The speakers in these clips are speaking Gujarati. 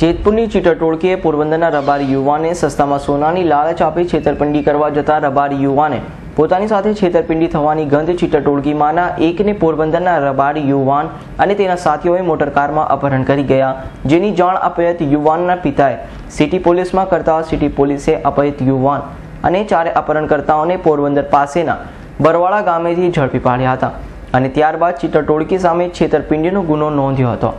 જેતપુરની ચીટર ટોળકીએ પોરબંદરના રબારી યુવાને સસ્તામાં સોનાની લાલચ આપી છેતરપિંડી કરવા જતા રબારી યુવાને પોતાની સાથે છેતરપિંડી થવાની ગંધ ચીટર ટોળકીમાંના એકને પોરબંદરના રબારી યુવાન અને તેના સાથીઓએ મોટરકારમાં અપહરણ કરી ગયા, જેની જાણ અપયત યુવાનના પિતાએ સિટી પોલીસમાં કરતા સિટી પોલીસે અપયત યુવાન અને ચારે અપહરણકર્તાઓને પોરબંદર પાસેના બરવાળા ગામેથી ઝડપી પાડ્યા હતા અને ત્યારબાદ ચીટર ટોળકી સામે છેતરપિંડીનો ગુનો નોંધ્યો હતો.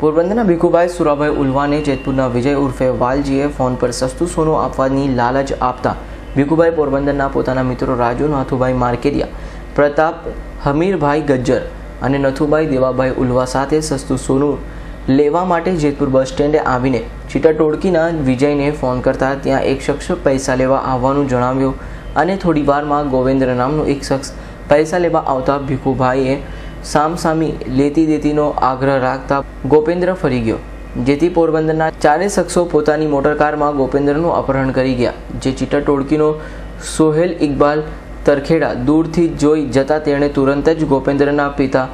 પોરબંદરના ભીખુભાઈ સુરાભાઈ ઉલવાને જેતપુરના વિજય ઉર્ફે વાલજીએ ફોન પર સસ્તું સોનું આપવાની લાલચ આપતા ભીખુભાઈ પોરબંદરના પોતાના મિત્રો રાજુ, નાથુભાઈ માર્કેરિયા, પ્રતાપ, હમીરભાઈ ગજ્જર અને નથુભાઈ દેવાભાઈ ઉલવા સાથે સસ્તું સોનું લેવા માટે જેતપુર બસ સ્ટેન્ડે આવીને ચીટા ટોળકીના વિજયને ફોન કરતા ત્યાં એક શખ્સ પૈસા લેવા આવવાનું જણાવ્યું અને થોડી વારમાં ગોવિંદ્ર નામનો એક શખ્સ પૈસા લેવા આવતા ભીખુભાઈએ સામસામી લેતી દેતીનો આગ્રહ રાખતા ગોપેન્દ્ર ફરી ગયો. જેથી પોરબંદરના ચારે શખ્સો પોતાની મોટરકારમાં ગોપેન્દ્રનું અપહરણ કરી ગયા. જે ચીટર ટોળકીનો સોહેલ ઇકબાલ તરખેડા દૂરથી જોઈ જતા તેણે તુરંત જ ગોપેન્દ્રના પિતા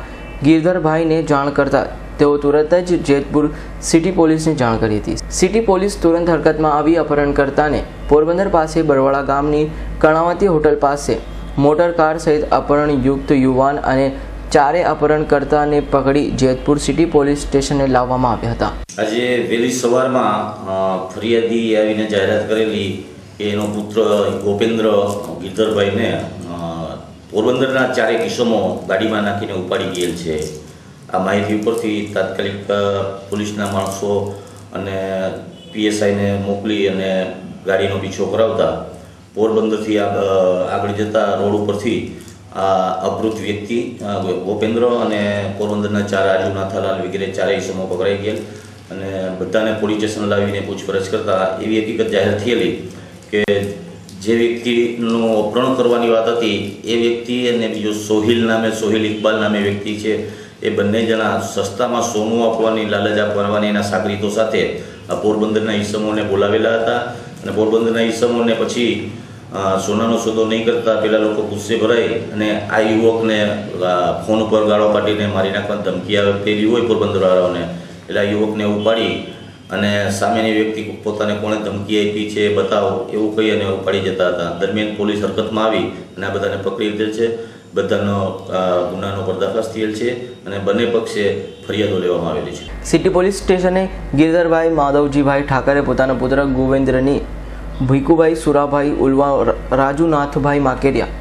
ગિરધરભાઈને જાણ કરતા તેઓ તુરંત જ જેતપુર સિટી પોલીસને જાણ કરી હતી. સિટી પોલીસ તુરંત હરકતમાં આવી અપહરણકર્તાને પોરબંદર પાસે બરવાળા ગામની કણાવતી હોટલ પાસે મોટર કાર સહિત અપહરણયુક્ત યુવાન અને ચારે અપહરણકર્તાને પકડી જેતપુર સિટી પોલીસ સ્ટેશને લાવવામાં આવ્યા હતા. આજે વહેલી સવારમાં ફરિયાદી આવીને જાહેરાત કરેલી કે એનો પુત્ર ગોપેન્દ્ર ગીધરભાઈને પોરબંદરના ચારે કિસ્સોમો ગાડીમાં નાખીને ઉપાડી ગયેલ છે. આ માહિતી ઉપરથી તાત્કાલિક પોલીસના માણસો અને પીએસઆઈને મોકલી અને ગાડીનો પીછો કરાવતા પોરબંદરથી આગ- આગળ જતા રોડ ઉપરથી આ અપૃત વ્યક્તિ ગોપેન્દ્ર અને પોરબંદરના ચાર રાજુ નાથાલાલ વગેરે ચારેય ઇસમો પકડાઈ ગયેલ અને બધાને પોલીસ સ્ટેશન લાવીને પૂછપરછ કરતા એવી હકીકત જાહેર થયેલી કે જે વ્યક્તિનું અપહરણ કરવાની વાત હતી, એ વ્યક્તિ અને બીજો સોહિલ નામે, સોહિલ ઇકબાલ નામે વ્યક્તિ છે, એ બંને જણા સસ્તામાં સોનું આપવાની, લાલચ આપવાની એના સાગરીતો સાથે આ પોરબંદરના ઈસમોને બોલાવેલા હતા અને પોરબંદરના ઈસમોને પછી સોનાનો સોદો નહીં કરતા પેલા લોકો ગુસ્સે ભરાય અને આ યુવકને ફોન ઉપર ગાળો કાઢીને મારી નાખવાની ધમકી આવે પેલી હોય પોરબંદરવાળાઓને. એટલે આ યુવકને ઉપાડી અને સામેની વ્યક્તિ પોતાને કોણે ધમકી આપી છે બતાવો, એવું કહી અને ઉપાડી જતા હતા. દરમિયાન પોલીસ હરકતમાં આવી અને આ બધાને પકડી લીધેલ છે. બધાનો ગુનાનો પર્દાફાશ થયેલ છે અને બંને પક્ષે ફરિયાદો લેવામાં આવેલી છે. સિટી પોલીસ સ્ટેશને ગિરધરભાઈ માધવજીભાઈ ઠાકરે પોતાના પુત્ર ગોવિંદ્રની ભીખુભાઈ, સુરાભાઈ, ઉલવા રાજુ નાથભાઈ માકેરિયા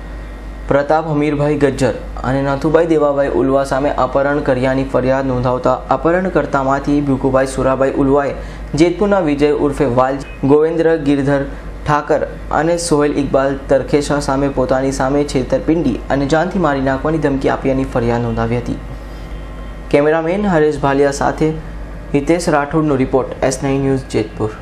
પ્રતાપ હમીરભાઈ ગજ્જર અને નાથુભાઈ દેવાભાઈ ઉલવા સામે અપહરણ કર્યાની ફરિયાદ નોંધાવતા અપહરણકર્તામાંથી ભીખુભાઈ, સુરાભાઈ ઉલવાએ જેતપુરના વિજય ઉર્ફે વાલ, ગોવિંદ્ર ગિરધર ઠાકર અને સોહેલ ઇકબાલ તરખેશા સામે પોતાની સામે છેતરપિંડી અને જાનથી મારી નાખવાની ધમકી આપ્યાની ફરિયાદ નોંધાવી હતી. કેમેરામેન હરેશ ભાલિયા સાથે Hitesh રાઠોડનો report S nine news Jetpur.